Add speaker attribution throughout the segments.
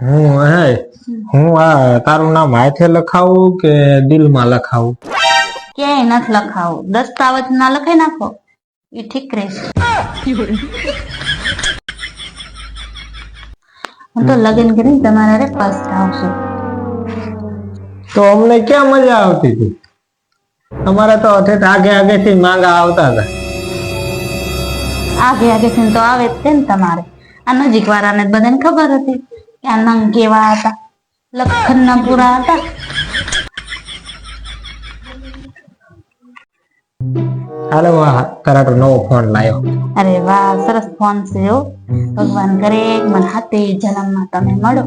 Speaker 1: હું હે હું આ તારું નામ હાથે લખાવું કે દિલમાં લખાવું?
Speaker 2: ક્યાંય નથી લખાવું. દસ્તાવેજ ના લખાઈ નાખો. એ ઠીક રહેશે. હું તો લગ્ન કરીને તમારા પાસે આવશે
Speaker 1: તો અમને ક્યાં મજા આવતી હતી? તમારે તો ઠેઠ આગે આગે થી માંગા આવતા હતા.
Speaker 2: આગે આગે થી તો આવે જ છે ને તમારે. આ નજીક વાળાને બધાને ખબર હતી. કે કેવા હતા લખનના પૂરા હતા
Speaker 1: હાલો કરાટો નવો ફોન લાવ્યો
Speaker 2: અરે વાહ સરસ ફોન છે હો ભગવાન કરે મને હાથે જન્મમાં તમે મળો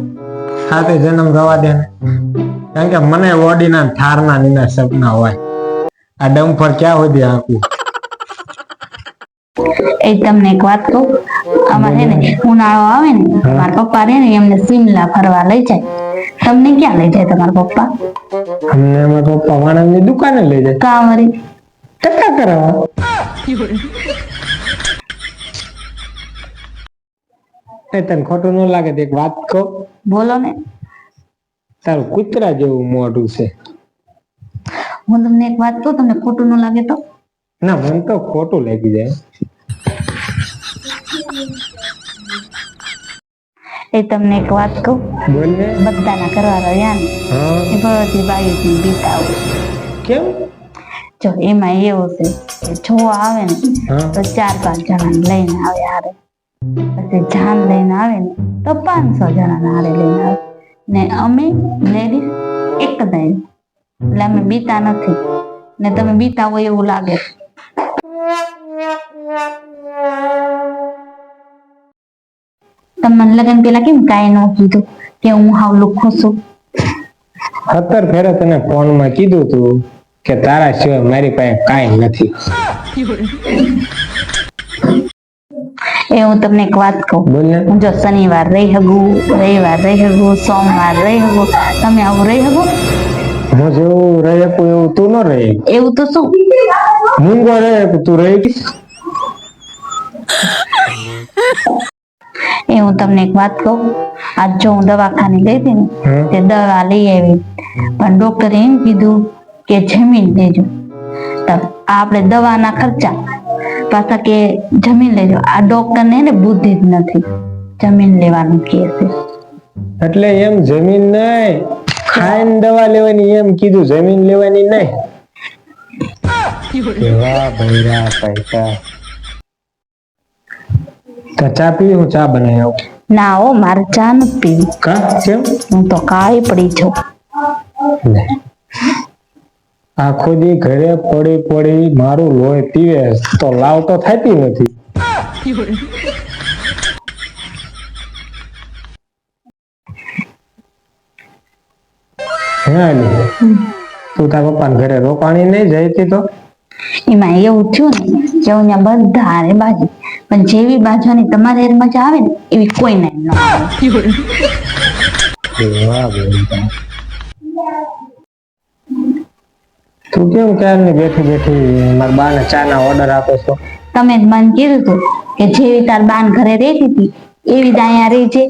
Speaker 1: હાથે જન્મ રવા દે ને કારણ કે મને ઓડીના થારના નીના સપના હોય આ ડમ્ફર ક્યાં સુધી આંકું
Speaker 2: એ તમને એક વાત કહું? આમાં છે ને ઉનાળો આવે ને મારા પપ્પા રે ને એમને સિમલા ફરવા લઈ જાય. તમને ક્યાં લઈ જાય તમારા પપ્પા?
Speaker 1: અમને મારા પપ્પા વાણંદની દુકાને લઈ જાય.
Speaker 2: કાંવરી.
Speaker 1: ટકા કરાવવા એ તને ખોટું ન લાગે એક વાત કહું.
Speaker 2: બોલો ને.
Speaker 1: તારું કૂતરા જેવું મોઢું છે.
Speaker 2: હું તમને એક વાત કહું તમને ખોટું ન લાગે તો?
Speaker 1: ના મને તો ખોટું લાગી જાય
Speaker 2: એ તમને એક વાત કહું
Speaker 1: બોલ ને
Speaker 2: બધાના કરવા રહ્યા ને
Speaker 1: હા
Speaker 2: એ બધી બાયુથી બીતા હોય
Speaker 1: કેમ
Speaker 2: જો એમાં એવું છે કે જોવા આવે ને
Speaker 1: હા
Speaker 2: તો ચાર પાંચ જણા લઈને આવે હારે પછી જાન લઈને આવે ને તો પાંચસો જણા હારે લઈને આવે ને અમે લેડીઝ એક જ આવી એટલે અમે બીતા નથી ને તમે બીતા હોય એવું લાગે તમે મને લગન પેલા કેમ કાંઈ ન કીધું? કે હું હાવ લુખું છું.
Speaker 1: સત્તર ફેરે તને ફોનમાં કીધું તું કે તારા સિવાય મારી પાસે કાંઈ નથી.
Speaker 2: એ હું તમને એક વાત કહું. જો શનિવાર રહી હગું રવિવાર રહી હગું સોમવાર રહી હગું તમે આવું રહી હગું?
Speaker 1: હું જેવું રહી શકું એવું તું ન રહી.
Speaker 2: એવું તો શું?
Speaker 1: મૂંગો રહી તું રહી
Speaker 2: એ હું તમને એક વાત કહું. આજ જો હું દવાખાને ગઈ હતી ને તે દવા લઈ આવી. પણ ડોક્ટરે એમ કીધું કે જમીન લેજો. આપણે દવાના ખર્ચા પાછા કે જમીન લેજો. આ ડોક્ટર ને બુદ્ધિ જ નથી. જમીન લેવાનું કે છે.
Speaker 1: એટલે એમ જમીન નહીં. ખાઈને દવા લેવાની એમ કીધું. જમીન લેવાની નહીં. કેવા ભૈરા પૈસા તો ચા હું ચા બનાવી આવું.
Speaker 2: ના હો મારે ચા નથી પીવી.
Speaker 1: કા? કેમ?
Speaker 2: હું તો કાળી પડી છું.
Speaker 1: આખો દી ઘરે પડી પડી મારું લોહી પીવે તો લાવ તો થતી નથી. હે તું તારા પપ્પાને ઘરે રોકાણી નહીં જઈતી તો?
Speaker 2: એમાં એવું થયું ને કે હું ત્યાં બધા હારે બાજી. પણ જેવી બાજવાની તમારે હારે મજા આવે ને એવી કોઈ ને.
Speaker 1: તું કેમ ક્યારની બેઠી બેઠી મારા બાને ચા ના ઓર્ડર આપો છો?
Speaker 2: તમે જ મને કીધું હતું કે જેવી તાર બાન ઘરે રહેતી હતી એવી જ અહીંયા રહી છે.